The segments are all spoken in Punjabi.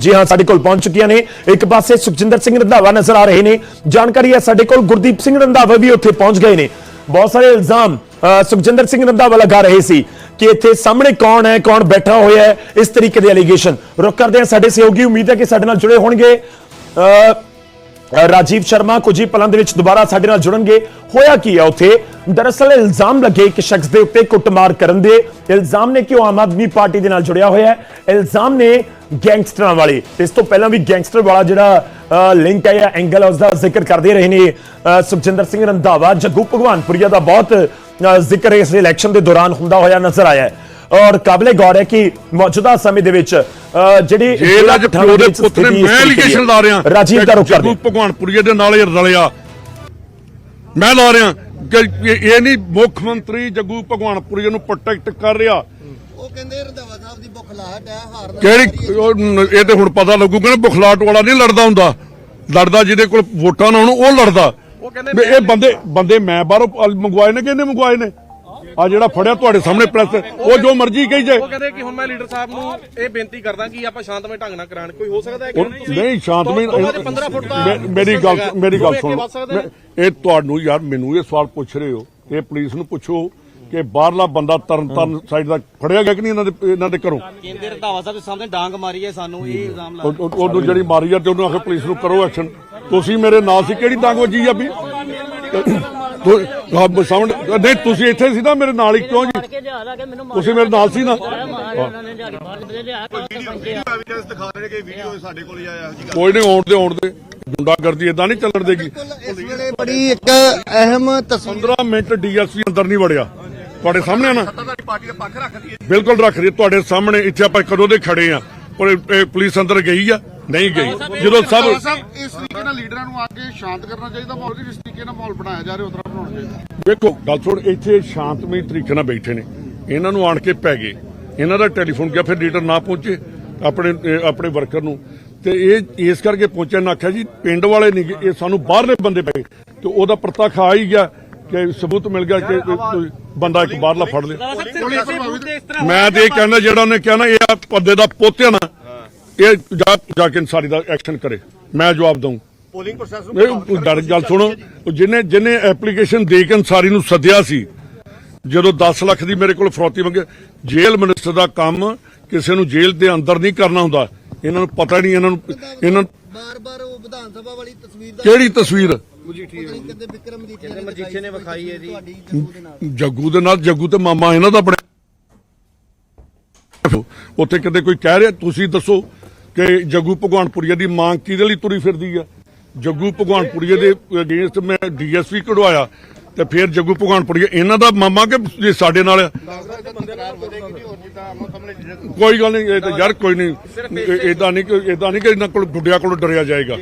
ਜੀ ਹਾਂ ਸਾਡੇ ਕੋਲ ਪਹੁੰਚ ਚੁੱਕੀਆਂ ਨੇ। ਇੱਕ ਪਾਸੇ ਸੁਖਜਿੰਦਰ ਸਿੰਘ ਰੰਧਾਵਾ ਨਜ਼ਰ ਆ ਰਹੇ ਨੇ। ਜਾਣਕਾਰੀ ਹੈ ਸਾਡੇ ਕੋਲ ਗੁਰਦੀਪ ਸਿੰਘ ਰੰਧਾਵਾ ਵੀ ਉੱਥੇ ਪਹੁੰਚ ਗਏ ਨੇ। ਬਹੁਤ ਸਾਰੇ ਇਲਜ਼ਾਮ ਅਹ, ਸੁਖਜਿੰਦਰ ਸਿੰਘ ਰੰਧਾਵਾ ਲਗਾ ਰਹੇ ਸੀ ਕਿ ਇੱਥੇ ਸਾਹਮਣੇ ਕੌਣ ਹੈ ਕੌਣ ਬੈਠਾ ਹੋਇਆ ਹੈ ਇਸ ਤਰੀਕੇ ਦੇ ਅਲੀਗੇਸ਼ਨ ਰੁਕ ਕਰਦੇ ਹਾਂ ਸਾਡੇ ਸਹਿਯੋਗੀ ਉਮੀਦ ਹੈ ਕਿ ਸਾਡੇ ਨਾਲ ਜੁੜੇ ਹੋਣਗੇ। ਅਹ ਰਾਜੀਵ ਸ਼ਰਮਾ, ਕੁਝ ਹੀ ਪਲਾਂ ਦੇ ਵਿੱਚ ਦੁਬਾਰਾ ਸਾਡੇ ਨਾਲ ਜੁੜਨਗੇ। ਹੋਇਆ ਕੀ ਹੈ ਉੱਥੇ? ਦਰਅਸਲ ਇਲਜ਼ਾਮ ਲੱਗੇ ਇੱਕ ਸ਼ਖਸ ਦੇ ਉੱਤੇ ਕੁੱਟਮਾਰ ਕਰਨ ਦੇ। ਇਲਜ਼ਾਮ ਨੇ ਕਿ ਉਹ ਆਮ ਆਦਮੀ ਪਾਰਟੀ ਦੇ ਨਾਲ ਜੁੜਿਆ ਹੋਇਆ ਹੈ। ਇਲਜ਼ਾਮ ਨੇ ਗੈਂਗਸਟਰਾਂ ਵਾਲੇ ਇਸ ਤੋਂ ਪਹਿਲਾਂ ਵੀ ਗੈਂਗਸਟਰ ਵਾਲਾ ਜਿਹੜਾ ਲਿੰਕ ਹੈ ਜਾਂ ਐਂਗਲ ਉਸ ਦਾ ਜ਼ਿਕਰ ਕਰਦੇ ਰਹੇ ਨੇ ਸੁਖਜਿੰਦਰ ਸਿੰਘ ਰੰਧਾਵਾ। ਜੱਗੂ ਭਗਵਾਨਪੁਰੀਆ ਦਾ ਬਹੁਤ ਜ਼ਿਕਰ ਇਸ ਇਲੈਕਸ਼ਨ ਦੇ ਦੌਰਾਨ ਹੁੰਦਾ ਹੋਇਆ ਨਜ਼ਰ ਆਇਆ ਹੈ। ਔਰ ਕਾਬਲੇ ਗੌਰ ਹੈ ਕਿ ਮੌਜੂਦਾ ਸਮੇਂ ਦੇ ਵਿੱਚ ਜਿਹੜੀ ਜੇਲ੍ਹ ਅੱਜ ਪਿਓ ਦੇ ਪੁੱਤ ਨੇ ਸਥਿਤੀ ਇਸ ਮੈਂ ਤਰੀਕੇ ਦੀ ਹੈ। ਐਲੀਗੇਸ਼ਨ ਲਾ ਰਿਹਾ। ਰਾਜੀਵ ਦਾ ਰੁਕ ਕਰਦੇ ਜੱਗੂ ਭਗਵਾਨਪੁਰੀਏ ਦੇ ਨਾਲ ਇਹ ਰਲਿਆ ਮੈਂ ਲਾ ਰਿਹਾ ਕਿ ਇਹ ਨਹੀਂ ਮੁੱਖ ਮੰਤਰੀ ਜੱਗੂ ਭਗਵਾਨਪੁਰੀਏ ਨੂੰ ਪ੍ਰੋਟੈਕਟ ਕਰ ਰਿਹਾ। ਉਹ ਕਹਿੰਦੇ ਰੰਧਾਵਾ ਸਾਹਿਬ ਦੀ ਬੁਖਲਾਹਟ ਹੈ ਹਾਰ ਕਿਹੜੀ ਇਹ ਤੇ ਹੁਣ ਪਤਾ ਲੱਗੂਗਾ ਨਾ ਬੁਖਲਾਟ ਵਾਲਾ ਨਹੀਂ ਲੜਦਾ ਹੁੰਦਾ। ਲੜਦਾ ਜਿਹਦੇ ਕੋਲ ਵੋਟਾਂ ਨਾ ਹੋਣ ਉਹ ਲੜਦਾ। ਇਹ ਬੰਦੇ ਬੰਦੇ ਮੈਂ ਬਾਹਰੋਂ ਮੰਗਵਾਏ ਨੇ ਕਿ ਇਹਨੇ ਮੰਗਵਾਏ ਨੇ? ਆ ਜਿਹੜਾ ਫੜਿਆ ਤੁਹਾਡੇ ਸਾਹਮਣੇ ਪ੍ਰੈਸ ਉਹ ਜੋ ਮਰਜ਼ੀ ਕਹੀ ਜਾਏ। ਉਹ ਕਹਿੰਦੇ ਕਿ ਹੁਣ ਮੈਂ ਲੀਡਰ ਸਾਹਿਬ ਨੂੰ ਇਹ ਬੇਨਤੀ ਕਰਦਾ ਕਿ ਆਪਾਂ ਸ਼ਾਂਤਮਈ ਢੰਗ ਨਾਲ ਕਰਾਣ ਕੋਈ ਹੋ ਸਕਦਾ ਹੈ ਕਿ ਉਹ- ਨਹੀਂ? ਸ਼ਾਂਤਮਈ ਉਹਨਾਂ ਦੇ 15 ਫੁੱਟ ਦਾ ਮੇਰੀ ਗੱਲ। ਮੇਰੀ ਗੱਲ ਸੁਣੋ। ਇਹ ਤੁਹਾਨੂੰ ਯਾਰ ਮੈਨੂੰ ਇਹ ਸਵਾਲ ਪੁੱਛ ਰਹੇ ਹੋ। ਇਹ ਪੁਲਿਸ ਨੂੰ ਪੁੱਛੋ ਕਿ ਬਾਹਰਲਾ ਬੰਦਾ ਤਰਨ ਤਾਰਨ ਸਾਈਡ ਦਾ ਫੜਿਆ ਗਿਆ ਕਿ ਨਹੀਂ ਇਹਨਾਂ ਦੇ ਇਹਨਾਂ ਦੇ ਘਰੋਂ? ਕਹਿੰਦੇ ਰੰਧਾਵਾ ਸਾਹਿਬ ਦੇ ਸਾਹਮਣੇ ਡਾਂਗ ਮਾਰੀ ਹੈ ਸਾਨੂੰ ਇਹ ਇਲਜ਼ਾਮ ਲਾ ਉਹ- ਉਹ- ਉਹਨੂੰ ਜਿਹੜੀ ਮਾਰੀ ਆ ਤੇ ਉਹਨੂੰ ਆਖੇ ਪੁਲਿਸ ਨੂੰ ਕਰੋ ਐਕਸ਼ਨ ਤੁਸੀਂ ਮੇਰੇ ਨਾਲ ਸੀ ਕਿਹੜੀ ਡਾਂਗ ਵੱਜੀ ਆ ਵੀ? ਤੂੰ- ਆਹ ਸਾਹਮਣੇ ਨਹੀਂ ਤੁਸੀਂ ਇੱਥੇ ਸੀ ਨਾ ਮੇਰੇ ਨਾਲ ਹੀ ਕਿਉਂ ਜੀ? ਤੁਸੀਂ ਮੇਰੇ ਨਾਲ ਸੀ ਨਾ। ਕੋਈ ਨਹੀਂ ਆਉਣ ਦੇ ਆਉਣ ਦੇ। ਗੁੰਡਾਗਰਦੀ ਇਦਾਂ ਨਹੀਂ ਚੱਲਣ ਦੇਗੀ। ਬਿਲਕੁਲ ਇਸ ਵੇਲੇ ਬੜੀ ਇੱਕ ਅਹਿਮ ਤਸਵੀਰ 15 ਮਿੰਟ ਡੀਐਸਪੀ ਅੰਦਰ ਨਹੀਂ ਵੜਿਆ। ਤੁਹਾਡੇ ਸਾਹਮਣੇ ਨਾ? ਤੁਹਾਡੀ ਪਾਰਟੀ ਦਾ ਪੱਖ ਰੱਖਦੀ ਹੈ ਬਿਲਕੁਲ ਰੱਖ ਰਹੀ ਤੁਹਾਡੇ ਸਾਹਮਣੇ ਇੱਥੇ ਆਪਾਂ ਕਦੋਂ ਦੇ ਖੜੇ ਆ। ਪਰ ਪੁਲਿਸ ਅੰਦਰ ਗਈ ਆ। ਨਹੀਂ ਗਈ। ਜਦੋਂ ਸਭ ਸਾਹਿਬ ਇਸ ਤਰੀਕੇ ਨਾਲ ਲੀਡਰਾਂ ਨੂੰ ਆ ਕੇ ਸ਼ਾਂਤ ਕਰਨਾ ਚਾਹੀਦਾ ਮਾਹੌਲ ਜਿਸ ਤਰੀਕੇ ਨਾਲ ਮਾਹੌਲ ਬਣਾਇਆ ਜਾ ਰਿਹਾ ਉਸ ਤਰ੍ਹਾਂ ਬਣਾਉਣਾ ਚਾਹੀਦਾ। ਵੇਖੋ ਗੱਲ ਸੁਣ ਇੱਥੇ ਸ਼ਾਂਤਮਈ ਤਰੀਕੇ ਨਾਲ ਬੈਠੇ ਨੇ। ਇਹਨਾਂ ਨੂੰ ਆਣ ਕੇ ਪੈ ਗਏ। ਇਹਨਾਂ ਦਾ ਟੈਲੀਫੋਨ ਗਿਆ ਫਿਰ ਲੀਡਰ ਨਾ ਪਹੁੰਚੇ ਆਪਣੇ ਆਪਣੇ ਵਰਕਰ ਨੂੰ। ਤੇ ਇਹ ਇਸ ਕਰਕੇ ਪਹੁੰਚਿਆ ਨਾ ਆਖਿਆ ਜੀ ਪਿੰਡ ਵਾਲੇ ਨਹੀਂ ਇਹ ਸਾਨੂੰ ਬਾਹਰਲੇ ਬੰਦੇ ਪਏ। ਤੇ ਉਹਦਾ ਪ੍ਰਤੱਖ ਆ ਹੀ ਗਿਆ ਕਿ ਸਬੂਤ ਮਿਲ ਗਿਆ ਕਿ ਕੋਈ ਬੰਦਾ ਇੱਕ ਬਾਹਰਲਾ ਫੜ ਲਿਆ। ਮੈਂ ਤੇ ਇਹ ਕਹਿੰਦਾ ਜਿਹੜਾ ਉਹਨੇ ਕਿਹਾ ਨਾ ਇਹ ਬੰਦੇ ਦਾ ਪੋਤਿਆ ਨਾ ਇਹ ਜਾ ਜਾ ਕੇ ਇਨਸਾਰੀ ਦਾ ਐਕਸ਼ਨ ਕਰੇ। ਮੈਂ ਜਵਾਬ ਦਊਂ। ਪੋਲਿੰਗ ਪ੍ਰੋਸੈਸ ਨੂੰ ਡਰ ਗੱਲ ਸੁਣੋ ਉਹ ਜਿਹਨੇ ਜਿਹਨੇ ਐਪਲੀਕੇਸ਼ਨ ਦੇ ਕੇ ਅਨਸਾਰੀ ਨੂੰ ਸੱਦਿਆ ਸੀ ਜਦੋਂ 10 ਲੱਖ ਦੀ ਮੇਰੇ ਕੋਲ ਫਰੌਤੀ ਮੰਗੇ ਜੇਲ੍ਹ ਮਿਨਿਸਟਰ ਦਾ ਕੰਮ ਕਿਸੇ ਨੂੰ ਜੇਲ੍ਹ ਦੇ ਅੰਦਰ ਨਹੀਂ ਕਰਨਾ ਹੁੰਦਾ। ਇਹਨਾਂ ਨੂੰ ਪਤਾ ਨਹੀਂ ਇਹਨਾਂ ਨੂੰ ਇਹਨਾਂ ਬਾਰ-ਬਾਰ ਉਹ ਵਿਧਾਨ ਸਭਾ ਵਾਲੀ ਤਸਵੀਰ ਦਾ ਕਿਹੜੀ ਤਸਵੀਰ? ਕਹਿੰਦੇ ਨੇ ਵਿਖਾਈ ਇਹਦੀ। ਜੱਗੂ ਦੇ ਨਾਲ। ਜੱਗੂ ਤੇ ਮਾਮਾ ਇਹਨਾਂ ਦਾ ਬਣਿਆ ਉੱਥੇ ਕਿਤੇ ਕੋਈ ਕਹਿ ਰਿਹਾ ਤੁਸੀਂ ਦੱਸੋ। ਕਿ ਜੱਗੂ ਭਗਵਾਨਪੁਰੀਆ ਦੀ ਮੰਗ ਕਿਹਦੇ ਲਈ ਤੁਰੀ ਫਿਰਦੀ ਆ ਜੱਗੂ ਭਗਵਾਨਪੁਰੀਆ ਦੇ ਅਗੇਂਸਟ ਮੈਂ ਡੀਐਸਪੀ ਕਢਵਾਇਆ ਤੇ ਫਿਰ ਜੱਗੂ ਭਗਵਾਨਪੁਰੀਆ ਇਹਨਾਂ ਦਾ ਮਾਮਾ ਕਿ ਜੇ ਸਾਡੇ ਨਾਲ? ਕੋਈ ਗੱਲ ਨਹੀਂ ਇਹ ਤਾਂ ਯਾਰ ਕੋਈ ਨਹੀਂ ਇਦਾਂ ਨਹੀਂ ਕਿ ਇਦਾਂ ਨਹੀਂ ਕਿ ਇਹਨਾਂ ਕੋਲ ਗੁੱਡਿਆਂ ਕੋਲ ਡਰਿਆ ਜਾਏਗਾ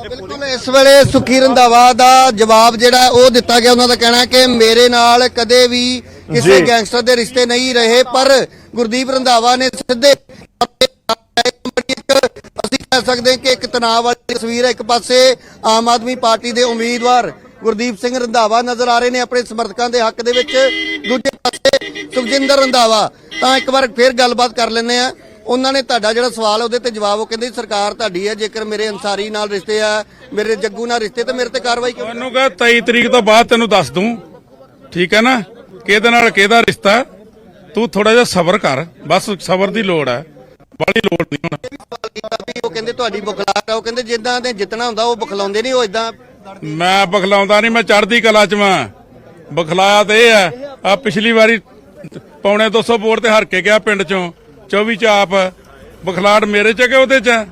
ਬਿਲਕੁਲ ਇਸ ਵੇਲੇ ਸੁਖੀ ਰੰਧਾਵਾ ਦਾ ਜਵਾਬ ਜਿਹੜਾ ਉਹ ਦਿੱਤਾ ਗਿਆ ਉਹਨਾਂ ਦਾ ਕਹਿਣਾ ਹੈ ਕਿ ਮੇਰੇ ਨਾਲ ਕਦੇ ਵੀ ਕਿਸੇ। ਗੈਂਗਸਟਰ ਦੇ ਰਿਸ਼ਤੇ ਨਹੀਂ ਰਹੇ ਪਰ ਗੁਰਦੀਪ ਰੰਧਾਵਾ ਨੇ ਸਿੱਧੇ ਕਹਿ ਸਕਦੇ ਕਿ ਇੱਕ ਤਣਾਅ ਵਾਲੀ ਤਸਵੀਰ ਹੈ ਇੱਕ ਪਾਸੇ ਆਮ ਆਦਮੀ ਪਾਰਟੀ ਦੇ ਉਮੀਦਵਾਰ ਗੁਰਦੀਪ ਸਿੰਘ ਰੰਧਾਵਾ ਨਜ਼ਰ ਆ ਰਹੇ ਨੇ ਆਪਣੇ ਸਮਰਥਕਾਂ ਦੇ ਹੱਕ ਦੇ ਵਿੱਚ। ਦੂਜੇ ਪਾਸੇ ਸੁਖਜਿੰਦਰ ਰੰਧਾਵਾ, ਤਾਂ ਇੱਕ ਵਾਰ ਫੇਰ ਗੱਲਬਾਤ ਕਰ ਲੈਂਦੇ ਆ ਉਹਨਾਂ ਨੇ ਤੁਹਾਡਾ ਜਿਹੜਾ ਸਵਾਲ ਉਹਦੇ ਤੇ ਜਵਾਬ ਉਹ ਕਹਿੰਦੇ ਸਰਕਾਰ ਤੁਹਾਡੀ ਹੈ, ਜੇਕਰ ਮੇਰੇ ਅਨਸਾਰੀ ਨਾਲ ਰਿਸ਼ਤੇ ਆ, ਮੇਰੇ ਜੱਗੂ ਨਾਲ ਰਿਸ਼ਤੇ, ਤੇ ਮੇਰੇ ਤੇ ਕਾਰਵਾਈ ਕਿਉਂ ਉਹਨੂੰ ਕਹ 23 ਤਰੀਕ ਤੋਂ ਬਾਅਦ ਤੈਨੂੰ ਦੱਸ ਦੂੰ। ਠੀਕ ਹੈ ਨਾ? ਕਿਹਦੇ ਨਾਲ ਕਿਹਦਾ ਰਿਸ਼ਤਾ? ਤੂੰ ਥੋੜਾ ਜਿਹਾ ਸਬਰ ਕਰ। ਬਸ ਸਬਰ ਦੀ ਲੋੜ ਹੈ। ਬੜੀ ਲੋੜ ਨਹੀਂ ਹੁਣ ਸਵਾਲ ਕੀਤਾ ਵੀ ਉਹ ਕਹਿੰਦੇ ਤੁਹਾਡੀ ਬੁਖਲਾਟ ਆ ਉਹ ਕਹਿੰਦੇ ਜਿੱਦਾਂ ਨੇ ਜਿੱਤਣਾ ਹੁੰਦਾ ਉਹ ਬੁਖਲਾਉਂਦੇ ਨਹੀਂ ਉਹ ਇਦਾਂ ਮੈਂ ਬਖਲਾਉਂਦਾ ਨਹੀਂ ਮੈਂ ਚੜ੍ਹਦੀ ਕਲਾ ਚ ਵਾਂ। ਬਖਲਾਇਆ ਤੇ ਇਹ ਹੈ ਆ ਪਿਛਲੀ ਵਾਰੀ ਪੌਣੇ 200 ਵੋਟ ਤੇ ਹਾਰ ਕੇ ਗਿਆ ਪਿੰਡ ਚੋਂ 24 ਚ ਆਪ। ਬਖਲਾੜ ਮੇਰੇ ਚ ਕਿ ਉਹਦੇ ਚ ਹੈ?